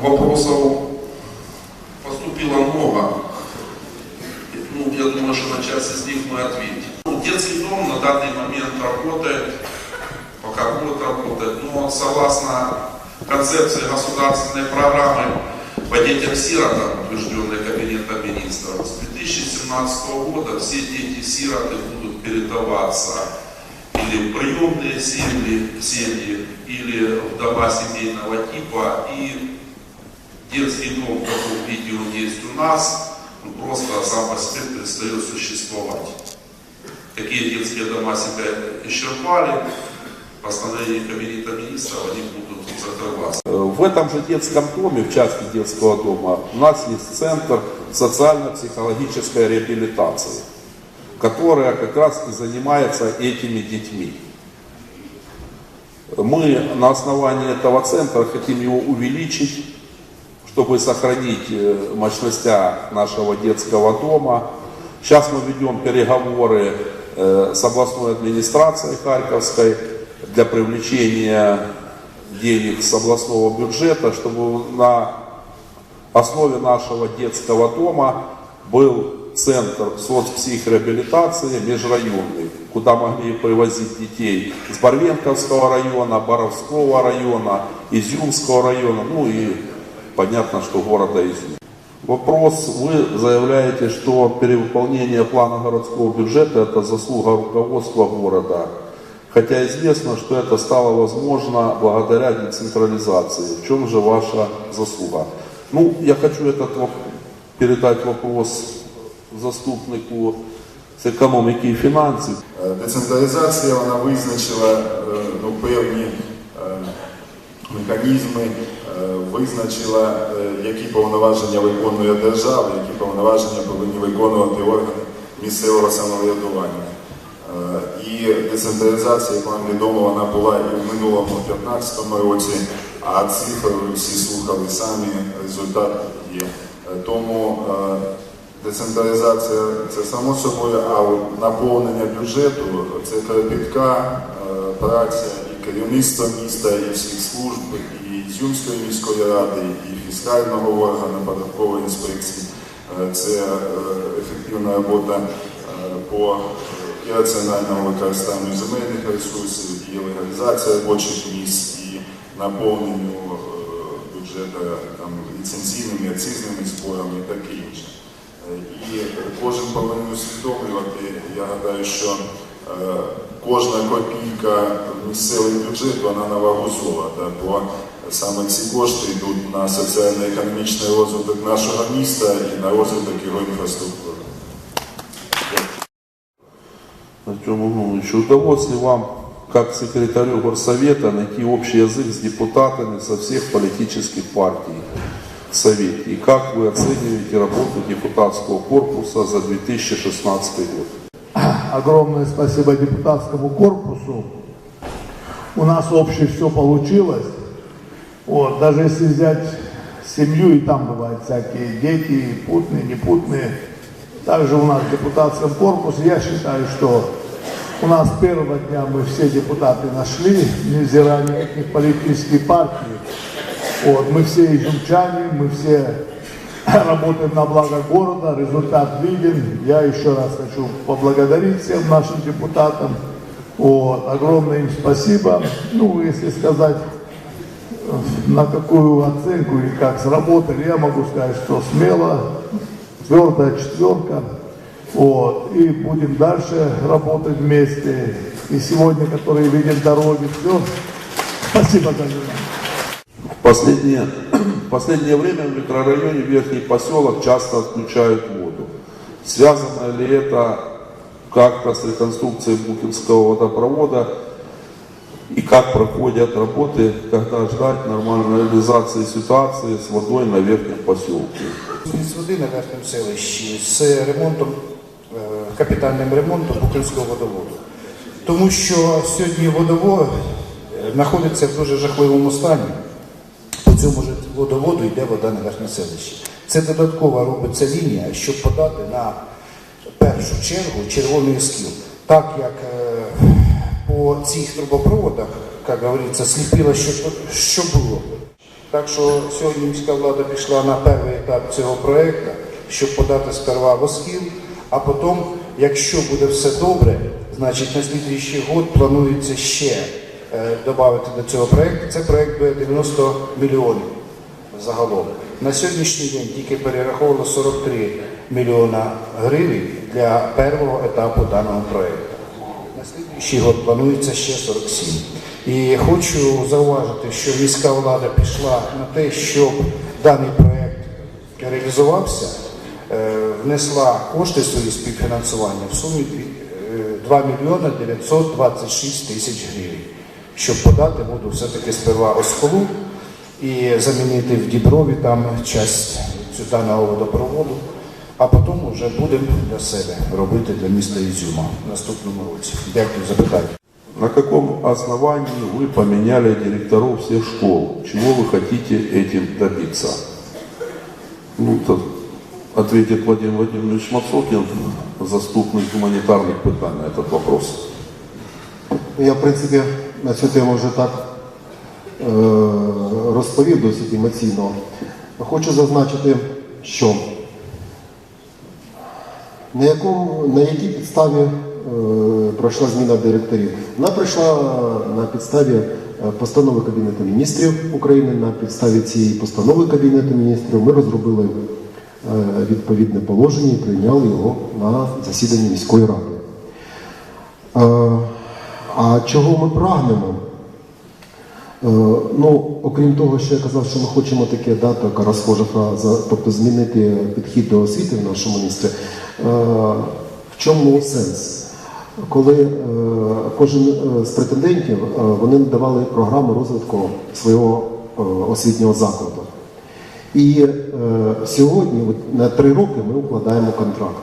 Вопросов поступило много. Ну, я думаю, что на часть из них мы ответим. Ну, детский дом на данный момент работает, пока будет работать, но согласно концепции государственной программы по детям-сиротам, утвержденной Кабинетом министров, с 2017 года все дети-сироты будут передаваться или в приемные семьи, семьи, или в дома семейного типа, и детский дом в таком виде он есть у нас, он просто сам по себе перестает существовать. Такие детские дома себя исчерпали, постановление Кабинета министров они будут закрываться. В этом же детском доме, в части детского дома, у нас есть центр социально-психологической реабилитации, которая как раз и занимается этими детьми. Мы на основании этого центра хотим его увеличить, чтобы сохранить э, мощности нашего детского дома. Сейчас мы ведем переговоры э, с областной администрацией Харьковской для привлечения денег с областного бюджета, чтобы на основе нашего детского дома был центр соцпсихреабилитации межрайонный, куда могли привозить детей с Барвенковского района, Боровского района, Изюмского района, ну и понятно, что города Изюм. Вопрос, вы заявляете, что перевыполнение плана городского бюджета это заслуга руководства города. Хотя известно, что это стало возможно благодаря децентрализации. В чем же ваша заслуга? Ну, я хочу этот воп- передать вопрос заступнику з економіки і фінансів. Е, Децентралізація вона визначила е, ну, певні е, механізми, е, визначила, е, які повноваження виконує держава, які повноваження повинні виконувати органи місцевого самоврядування. Е, І децентралізація, як вам відомо, вона була і в минулому 2015 році, а цифри всі слухали самі, результат є. Е, Тому е, Децентралізація це само собою, а наповнення бюджету це кропітка е, праця і керівництва міста, і всіх служб, і Зюмської міської ради, і фіскального органу податкової інспекції. Е, Це е, ефективна робота е, по і раціональному використанню земельних ресурсів, і легалізація робочих місць, і наповненню бюджету там, ліцензійними, акцизними зборами і таке інше. І кожен повинен усвідомлювати, я гадаю, що кожна копійка в місцевий бюджет, вона на вагу золота, саме ці кошти йдуть на соціально-економічний розвиток нашого міста і на розвиток його інфраструктури. Артем Иванович, удалось ли вам, как секретарю горсовета, найти общий язык с депутатами со всех политических партий в Совете? И как вы оцениваете работу депутатского корпуса за 2016 год? огромное спасибо депутатскому корпусу. У нас общее все получилось. Вот, даже если взять семью, и там бывают всякие дети, путные, непутные. Также у нас в депутатском корпусе, я считаю, что у нас первого дня мы все депутаты нашли, невзирая на каких политических партий. Вот, мы все изюмчане, мы все работаем на благо города, результат виден. Я еще раз хочу поблагодарить всем нашим депутатам. Вот, огромное им спасибо. Ну, если сказать, на какую оценку и как сработали, я могу сказать, что смело, твердая четверка. Вот, и будем дальше работать вместе. И сегодня, которые видим дороги, все. Спасибо. В последнее, последнее время в микрорайоне Верхний поселок часто отключают воду. Связано ли это как-то с реконструкцией Букинского водопровода? И как проходят работы, когда ждать нормальной реализации ситуации с водой на Верхнем поселке? З води на верхньому селищі з ремонтом, е, капітальним ремонтом Букинського водоводу. Тому що сьогодні водовод е, знаходиться в дуже жахливому стані. По цьому ж водоводу йде вода на верхнє селище. Це додаткова робиться лінія, щоб подати на першу чергу червоний скіл. Так як е, по цих трубопроводах, як говориться, сліпіло, що, що було. Так що сьогодні міська влада пішла на перший етап цього проєкту, щоб подати сперва в Оскіл, а потім, якщо буде все добре, значить на слідуючий год планується ще е, додати до цього проєкту. Це проєкт буде 90 мільйонів загалом. На сьогоднішній день тільки перераховано 43 мільйона гривень для першого етапу даного проєкту. Слідуючий год планується ще 47. І хочу зауважити, що міська влада пішла на те, щоб даний проєкт реалізувався, е, внесла кошти свої співфінансування в сумі е, 2 мільйони 926 тисяч гривень, щоб подати буду все-таки сперва Осколу і замінити в Діброві там часть даного водопроводу, а потім вже будемо для себе робити для міста Ізюма в наступному році. Дякую за питання. На каком основании вы поменяли директоров всех школ? Чего вы хотите этим добиться? Ну, то ответит Владимир Владимирович Мацокин, заступник гуманитарных питань на этот вопрос. Ну, Я, в принципі, на цю тему вже так е, розповів досить емоційно. Хочу зазначити, що на, якому, на якій підставі е, пройшла зміна директорів? Вона пройшла на підставі е, постанови Кабінету міністрів України. На підставі цієї постанови Кабінету міністрів ми розробили е, відповідне положення і прийняли його на засіданні міської ради. Е, А чого ми прагнемо? Е, Ну, окрім того, що я казав, що ми хочемо таке, да, така розхожа фраза, тобто змінити підхід до освіти в нашому місті. Е, В чому сенс? Коли е, кожен з претендентів вони надавали програму розвитку свого освітнього закладу. І сьогодні, на три роки, ми укладаємо контракт.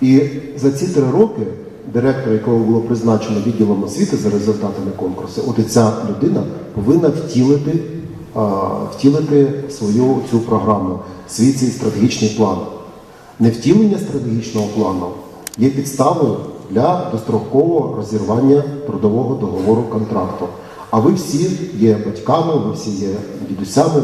І за ці три роки директор, якого було призначено відділом освіти за результатами конкурсу, от і ця людина повинна втілити, втілити свою цю програму, свій цей стратегічний план. Невтілення стратегічного плану є підставою для дострокового розірвання трудового договору контракту. А ви всі є батьками, ви всі є дідусями,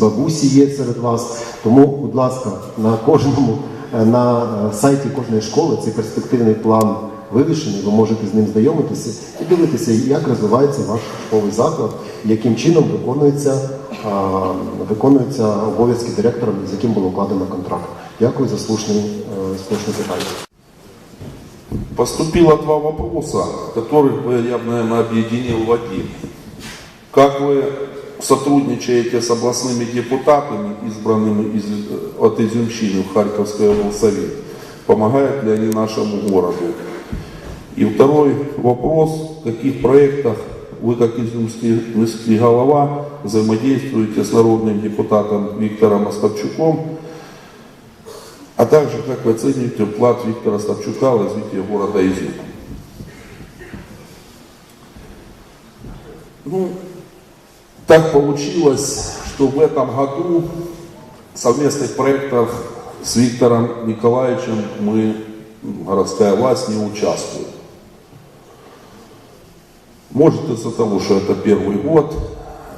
бабусі, є серед вас. Тому, будь ласка, на кожному на е, сайті кожної школи цей перспективний план вивішений. Ви можете з ним знайомитися і дивитися, як розвивається ваш школовий заклад, і яким чином виконується, а, виконуються обов'язки директора, з яким було укладено контракт. Дякую за слушне, е, слушне питання. Поступило два вопроса, которых бы я, наверное, объединил в один. Как вы сотрудничаете с областными депутатами, избранными из, от Изюмщины в Харьковской облсовет? Помогают ли они нашему городу? И второй вопрос, в каких проектах вы, как изюмский міський голова, взаимодействуете с народным депутатом Виктором Остапчуком, а также как вы оцениваете вклад Виктора Остапчука в развитие города Изюм? Ну, так получилось, что в этом году совместных проектах с Виктором Николаевичем мы, городская власть, не участвует. Может из-за того, что это первый год,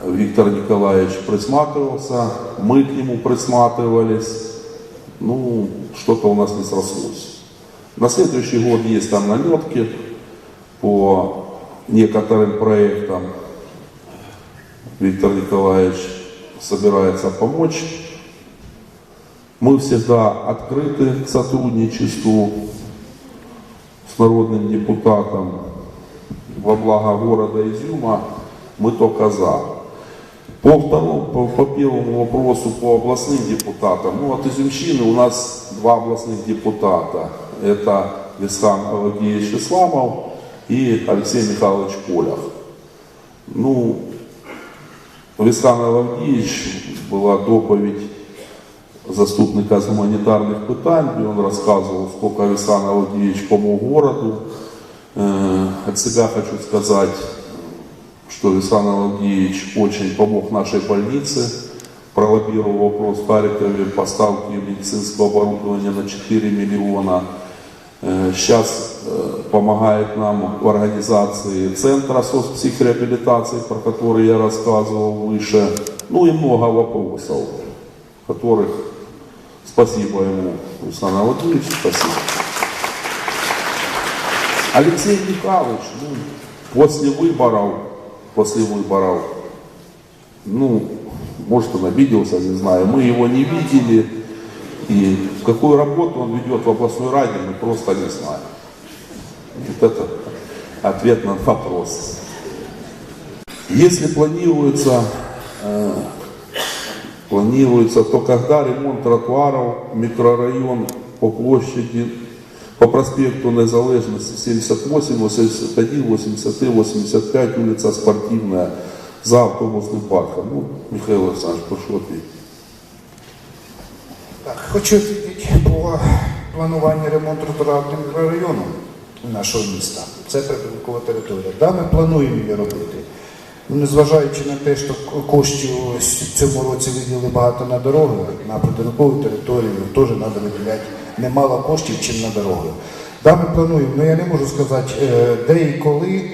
Виктор Николаевич присматривался, мы к нему присматривались, ну, что-то у нас не срослось. На следующий год есть там наметки по некоторым проектам. Виктор Николаевич собирается помочь. Мы всегда открыты к сотрудничеству с народным депутатом во благо города Изюма. Мы только за. По, второму, по, по первому вопросу по областным депутатам, ну от Изюмщины у нас два областных депутата. Это Висхан Авагиевич Исламов и Алексей Михайлович Полях. Ну, Висхана Авагіїч була доповідь заступника з гуманітарних питань, де він розказував, сколько Висхан Авагіїч помог городу. От себя хочу сказать, что Висан Алагиевич очень помог нашей больнице, пролоббировал вопрос в Харькове поставки медицинского оборудования на 4 миллиона. Сейчас помогает нам в организации Центра соцпсихреабилитации, про который я рассказывал выше. Ну и много вопросов, которых спасибо ему, Руслан Владимирович, спасибо. Алексей Михайлович, ну, после выборов, после выборов, ну, может он обиделся, не знаю, мы его не видели, и какую работу он ведет в областной раде, мы просто не знаем. Вот это ответ на вопрос. Если планируется, э, планируется, то когда ремонт тротуаров, микрорайон по площади, по проспекту Незалежности 78, 81, 83, 85, улица Спортивная, за автобусным парком. Ну, Михаил Александрович, прошу ответить. Хочу відповідати по плануванню ремонту тротуарного мікрорайону нашого міста. Це прибуткова територія. Да, ми плануємо її робити. Ну, Незважаючи на те, що коштів в цьому році виділили багато на дороги, на прибудинкову територію теж треба виділяти немало коштів, чим на дороги. Да, ми плануємо, але я не можу сказати, е, де і коли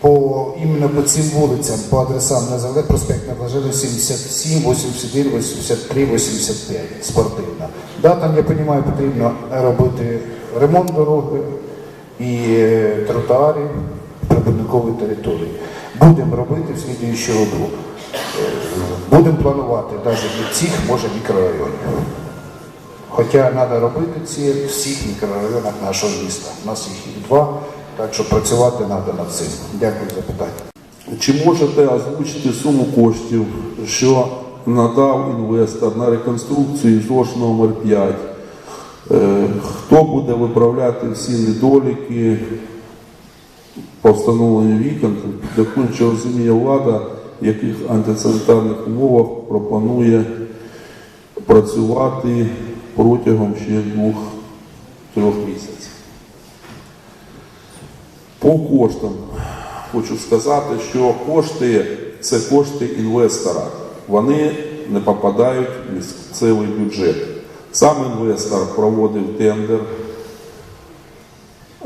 по іменно по цим вулицям, по адресам Незалежності, проспект Незалежності 77, 81, 83, 85, спортивна. Да, там, я розумію, потрібно робити ремонт дороги і е, тротуарів прибудинкової території. Будемо робити в слідуючому року. Е, Будемо планувати навіть від цих, може, мікрорайонів. Хоча треба робити ці в всіх мікрорайонах нашого міста. У нас їх і два, так що працювати треба над цим. Дякую за питання. Чи можете озвучити суму коштів, що надав інвестор на реконструкцію ЗОЖ номер 5? Е, Хто буде виправляти всі недоліки по встановленню вікон, що розуміє влада, в яких антисанітарних умовах пропонує працювати протягом ще двох-трьох місяців? По коштам хочу сказати, що кошти це кошти інвестора. Вони не попадають в місцевий бюджет. Сам інвестор проводив тендер,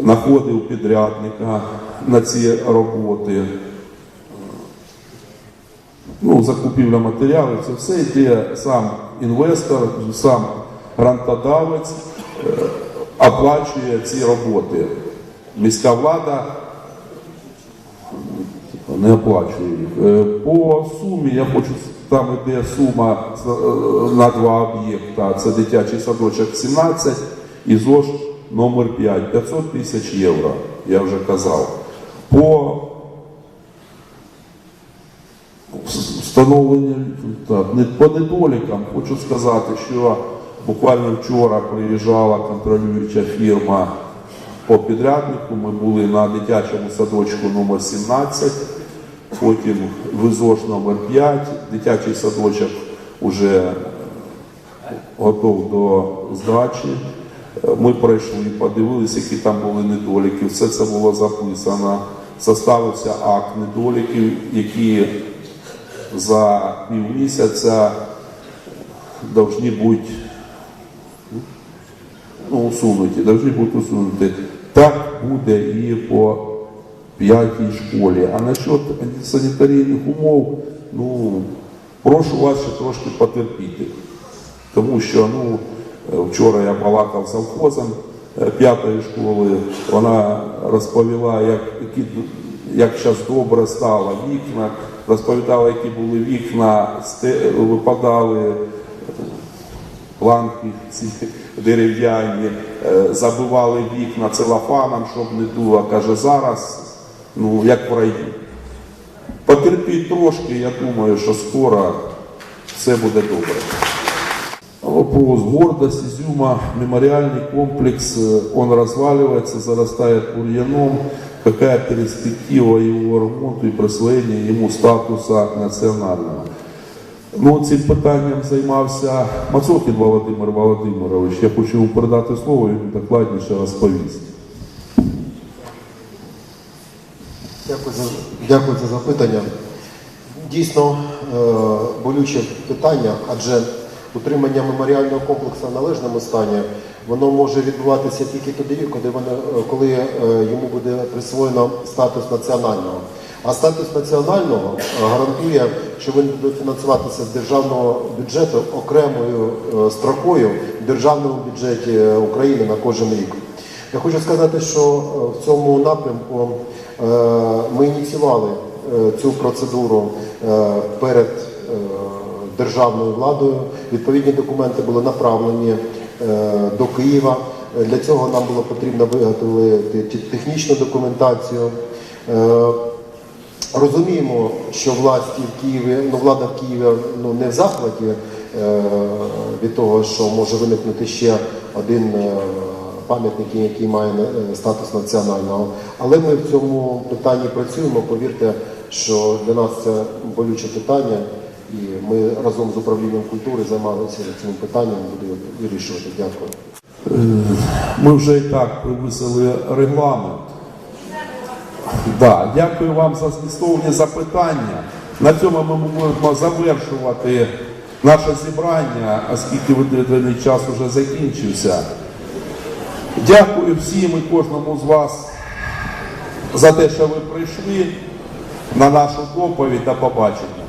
знаходив підрядника на ці роботи. Ну, закупівля матеріалів, це все йде сам інвестор, сам грантодавець е, оплачує ці роботи. Міська влада не оплачує їх. Е, По сумі я хочу, там іде сума е, на два об'єкта. Це дитячий садочок 17 і ЗОЖ номер 5, 500 тисяч євро, я вже казав. По встановлення так, по недолікам хочу сказати, що буквально вчора приїжджала контролююча фірма по підряднику. Ми були на дитячому садочку номер 17, потім визош номер 5, дитячий садочок вже готов до здачі. Ми пройшли, подивилися, які там були недоліки. Все це було записано. Составився акт недоліків, які за півмісяця повинні бути ну, усунуті, повинні бути усунуті. Так буде і по п'ятій школі. А насчет санітарійних умов, ну, прошу вас ще трошки потерпіти. Тому що ну, е, вчора я балакав з завхозом е, п'ятої школи, вона розповіла, як, які, як зараз добре стало вікна, розповідала, які були вікна, випадали планки ці дерев'яні, е, забивали вікна целофаном, щоб не дуло. Каже, зараз, ну, як в раю. Потерпіть трошки, я думаю, що скоро все буде добре. Вопрос. Гордость Изюма, мемориальный комплекс, э, он разваливается, зарастает бурьяном. Какая перспектива его ремонту и присвоєння йому статуса національного? Ну, цим питанням займався Мацокін Володимир Володимирович. Я хочу передати слово, він докладніше розповість. Дякую за, дякую за запитання. Дійсно е, болюче питання, адже утримання меморіального комплексу в належному стані Воно може відбуватися тільки тоді, коли, воно, е, коли е, йому буде присвоєно статус національного. А статус національного е, гарантує, що він буде фінансуватися з державного бюджету окремою е, строкою в державному бюджеті України на кожен рік. Я хочу сказати, що е, в цьому напрямку е, ми ініціювали е, цю процедуру е, перед е, державною владою. Відповідні документи були направлені е, до Києва. Е, Для цього нам було потрібно виготовити технічну документацію. Е, Розуміємо, що власті в Києві, ну влада в Києві ну не в захваті е, від того, що може виникнути ще один е, пам'ятник, який має е, статус національного. Але ми в цьому питанні працюємо. Повірте, що для нас це болюче питання, і ми разом з управлінням культури займалися цим питанням, будемо вирішувати. Дякую. Ми вже і так привисили регламент. Да, дякую вам за змістовні запитання. На цьому ми можемо завершувати наше зібрання, оскільки виділений час вже закінчився. Дякую всім і кожному з вас за те, що ви прийшли на нашу доповідь. До побачення.